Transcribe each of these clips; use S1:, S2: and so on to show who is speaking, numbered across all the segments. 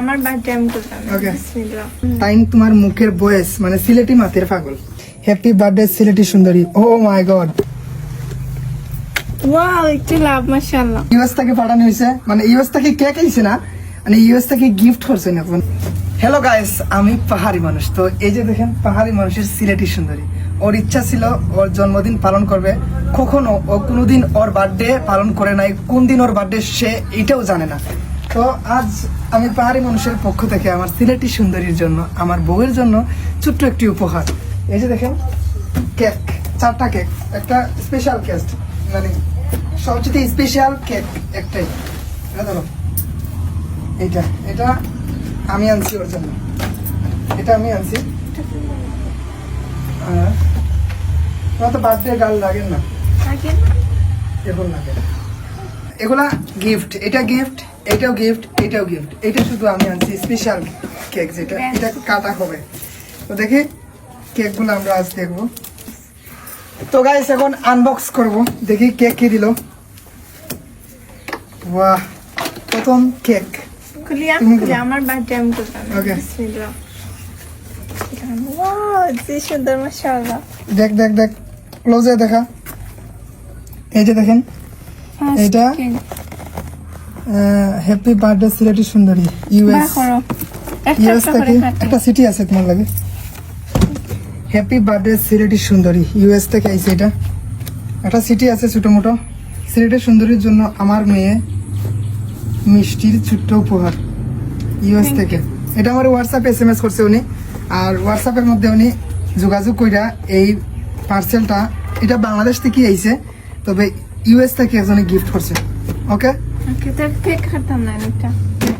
S1: আমার বার্থডে আমি. বিসমিল্লাহ।
S2: টাইম তোমার মুখের বয়স মানে সিলেটি মাতের পাগল। হ্যাপি বার্থডে সিলেটি সুন্দরী। ও মাই গড
S1: ওয়াও একটু লাভ মাশাআল্লাহ।
S2: ইউএস থেকে পাঠানো হয়েছে। মানে ইউএস থেকে আইছে না মানে ইউএস থেকে গিফট করছে না এখন হ্যালো গাইস আমি পাহাড়ি মানুষ। তো এই যে দেখেন পাহাড়ি মানুষের সিলেটি সুন্দরী। ওর ইচ্ছা ছিল ওর জন্মদিন পালন করবে। কখনো ও কোনোদিন ওর বার্থডে পালন করে নাই। কোন দিন ওর বার্থডে সে এটাও জানে না। তো আজ আমি পাহাড়ি মানুষের পক্ষ থেকে আমার সিলেটি সুন্দরীর জন্য আমার বউয়ের জন্য ছোট্ট একটি উপহার। এই যে দেখেন কেক চারটা কেক একটা স্পেশাল কেক মানে সবচেয়ে স্পেশাল কেক একটাই। এটা ধরো এটা এটা আমি আনছি ওর জন্য। এটা আমি আনছি। তোমার তো বার্থডে গার্ল লাগেন না? এখন লাগে এগুলা গিফট এটা গিফট এটাও গিফট এটাও গিফট এটা শুধু আমি আনছি স্পেশাল কেক যেটা এটা কাটা হবে। তো দেখি কেকগুলো আমরা আজ দেখব। তো গাইস এখন আনবক্স করব। দেখি কেক কি দিল। বাহ প্রথম কেক
S1: খুলিয়া আমার বার্থডে আমি করতাম। মাশাআল্লাহ।
S2: দেখ দেখ দেখ। ক্লোজে দেখা। এই যে দেখেন। এটা? হ্যাপি বার্থডে সিলেটি সুন্দরী ইউএস ইউএস থেকে একটা সিটি আছে তোমার লাগে। হ্যাপি বার্থডে সিলেটি সুন্দরী ইউএস থেকে আইছে এটা। একটা সিটি আছে ছোট মোটো সিলেটের সুন্দরীর জন্য আমার মেয়ে মিষ্টির ছোট্ট উপহার ইউএস থেকে। এটা আমার হোয়াটসঅ্যাপে এস এম এস করছে উনি। আর হোয়াটসঅ্যাপের মধ্যে উনি যোগাযোগ কইরা এই পার্সেলটা এটা বাংলাদেশ থেকে আইছে তবে ইউএস থেকে একজনে গিফট করছে। ওকে
S1: কেক খাতাম না এটা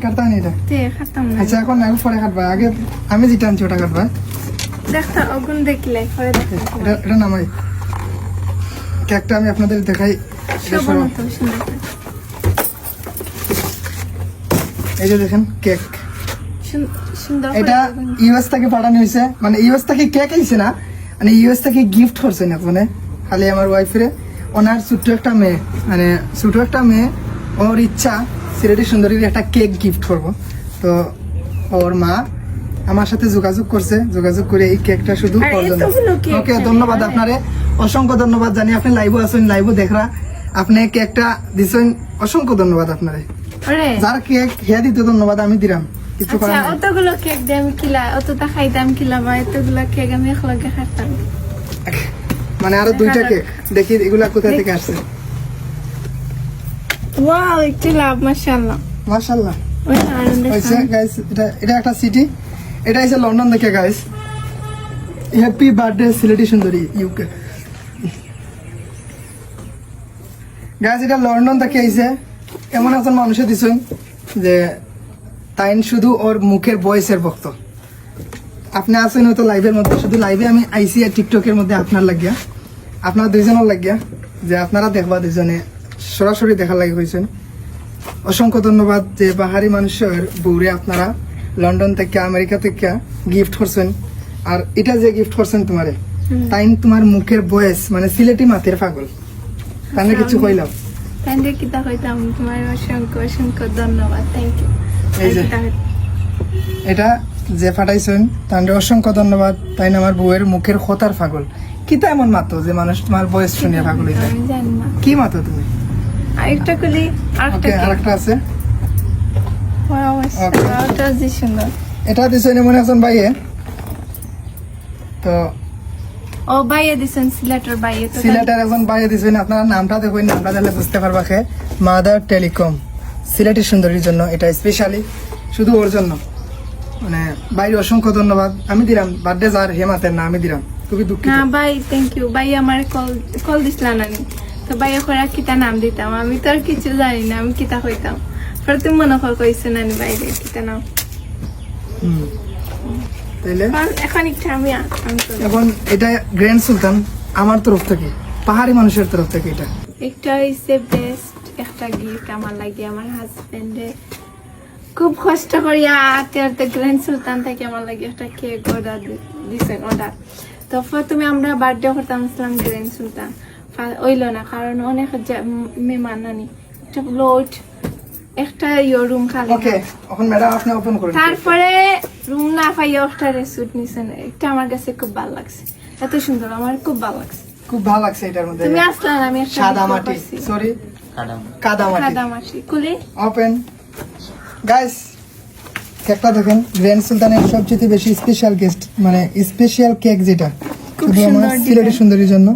S2: কাটতা নি এটা?
S1: তে খাতাম না।
S2: আচ্ছা এখন আগে পরে কাটবা। আগে আমি যেটা আনছি ওটা কাটবা।
S1: দেখতা অগুন দেখলে পরে দেখতে
S2: এটা এটা নামাই। কেকটা আমি আপনাদের দেখাই। এই যে দেখেন কেক এটা। ইউএস থেকে পাঠানো হয়েছে। মানে ইউএস থেকে কেক আইছে না মানে ইউএস থেকে গিফট করছে না মানে। খালি আমার ওয়াইফের ওনার ছোট্ট একটা মেয়ে মানে ছোট একটা মেয়ে ওর ইচ্ছা সিলেটি সুন্দরীর একটা কেক গিফট করব। তো ওর মা আমার সাথে যোগাযোগ করছে যোগাযোগ করে এই কেকটা শুধু ওকে ধন্যবাদ। আপনারে। অসংখ্য ধন্যবাদ জানি আপনি লাইভও আছেন লাইভও দেখরা। আপনি কেকটা দিছেন অসংখ্য ধন্যবাদ আপনারে। যার কেক হিয়া দিতে ধন্যবাদ আমি দিলাম কিছু
S1: আচ্ছা
S2: করার
S1: অতগুলো কেক দিয়ে আমি কিলা অতটা খাইতাম কিলা বা এতগুলো কেক আমি একলগে খাইতাম।
S2: মানে আরও দুইটা কেক দেখি এগুলা কোথা থেকে আসছে।
S1: ওয়াও একটু লাভ মাশাআল্লাহ।
S2: মাশাআল্লাহ। গাইস এটা এটা একটা সিটি এটা হচ্ছে লন্ডন থেকে গাইস হ্যাপি বার্থডে সিলেটি সুন্দরী ইউকে গাইস এটা লন্ডন থেকে আইছে এমন একজন মানুষে দিছেন যে তাইন শুধু ওর মুখের বয়সের ভক্ত। আপনি আছেন হয়তো লাইভের মধ্যে শুধু লাইভে আমি আইসি আর টিকটকের মধ্যে আপনার লাগিয়া। আপনার দুইজনের লাগিয়া যে আপনারা দেখবা দুইজনে সরাসরি দেখার লাগে হয়েছেন অসংখ্য ধন্যবাদ যে বাহারি মানুষের বউরে আপনারা লন্ডন থেকে আমেরিকা থেকে গিফট করছেন। আর এটা যে গিফট করছেন তোমারে টাইম তোমার মুখের বয়স মানে সিলেটি মাতের পাগল। তাহলে কিছু কইলাম?
S1: তাইলে কিতা কইতাম তোমার অসংখ্য অসংখ্য ধন্যবাদ থ্যাংক ইউ
S2: এটা যে ফাটাইছেন তাহলে অসংখ্য ধন্যবাদ তাই না আমার বউয়ের মুখের খতার পাগল। কিতা এমন মাতো যে মানুষ তোমার বয়স শুনিয়ে পাগল হইতে? কি মাতো তুমি?
S1: আরেকটা কলি আরেকটা
S2: আরেকটা আছে।
S1: Wow
S2: Okay.
S1: যে সুন্দর।
S2: এটা দিছেন এমন একজন ভাইয়ে? তো
S1: ও বাইয়ে দিছেন সিলেটের বাইয়ে তো
S2: সিলেটের একজন বাইরে দিয়েছেন আপনারা নামটা দেখুন নামটা দিলে বুঝতে পারবা খে মাদার টেলিকম সিলেটি সুন্দরীর জন্য এটা স্পেশালি শুধু ওর জন্য। মানে বাইরে অসংখ্য ধন্যবাদ। আমি দিলাম বার্থডে যার হেমাতের না আমি দিলাম। খুবই দুঃখিত।
S1: না ভাই থ্যাংক ইউ ভাই আমার কল কল দিছিল না নি। তো ভাই করে কিতা নাম দিতাম? আমি তো আর কিছু জানি না আমি কিতা কইতাম? পরে তুমি মনে কর কইছো নানি বাইরে কিতা নাম। এখন আমি
S2: এটা গ্র্যান্ড সুলতান আমার তরফ থেকে পাহাড়ি মানুষের তরফ থেকে এটা।
S1: একটা হইছে বেস্ট একটা গিফট আমার লাগে আমার হাজবেন্ডে খুব কষ্ট করিয়া আতে আতে গ্র্যান্ড সুলতান থেকে আমার লাগে একটা কেক অর্ডার অর্ডার তো প্রথমে আমরা বার্থডে করতাম ইসলাম গ্র্যান্ড সুলতান। ওইল না কারণ অনেক মেহমান নানি একটা লোট একটা ইয়ে রুম খালি।
S2: ওকে এখন ম্যাডাম আপনি ওপেন করুন।
S1: তারপরে রুম না পাইয়া একটা রেসুট নিছেন। এটা আমার কাছে খুব ভালো লাগছে। এত সুন্দর আমার খুব ভালো লাগছে।
S2: খুব ভালো লাগছে এটার মধ্যে।
S1: তুমি আসলে না, আমি একটা
S2: সাদা মাটি। সরি কাদা মাটি
S1: সাদা মাটি কুলি
S2: ওপেন গাইস কেকটা দেখেন। গ্র্যান্ড সুলতানের সবচেয়ে বেশি স্পেশাল গেস্ট মানে স্পেশাল কেক যেটা।
S1: খুব
S2: শুধু আমার
S1: সুন্দর
S2: সিলেটি সুন্দরীর জন্য।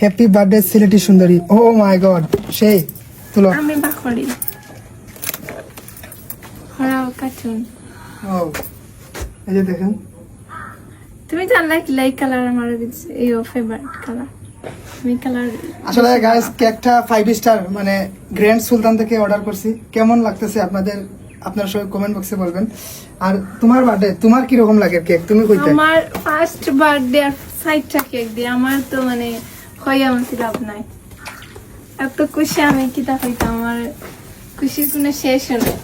S2: হ্যাপি বার্থডে সিলেটি সুন্দরী। ও মাই গড সেই তুলো।
S1: আমি বাকরি হরাও কার্টুন
S2: ও এই যে দেখেন।
S1: তুমি জানলা কি লাইক কালার আমার এই ফেভারিট কালার কালার
S2: আসলে গাইস কেকটা ফাইভ স্টার মানে গ্র্যান্ড সুলতান থেকে অর্ডার করছি। কেমন লাগতেছে আপনাদের? আপনারা সবাই কমেন্ট বক্সে বলবেন। আর তোমার বার্থডে তোমার কি রকম লাগে কেক তুমি কইতে।
S1: আমার ফার্স্ট বার্থডে আর সাইডটা কেক দিয়ে আমার তো মানে হয়ে আমার লাভ নাই এত খুশি আমি কিতা হইতাম আমার খুশির কোনো শেষ নেই।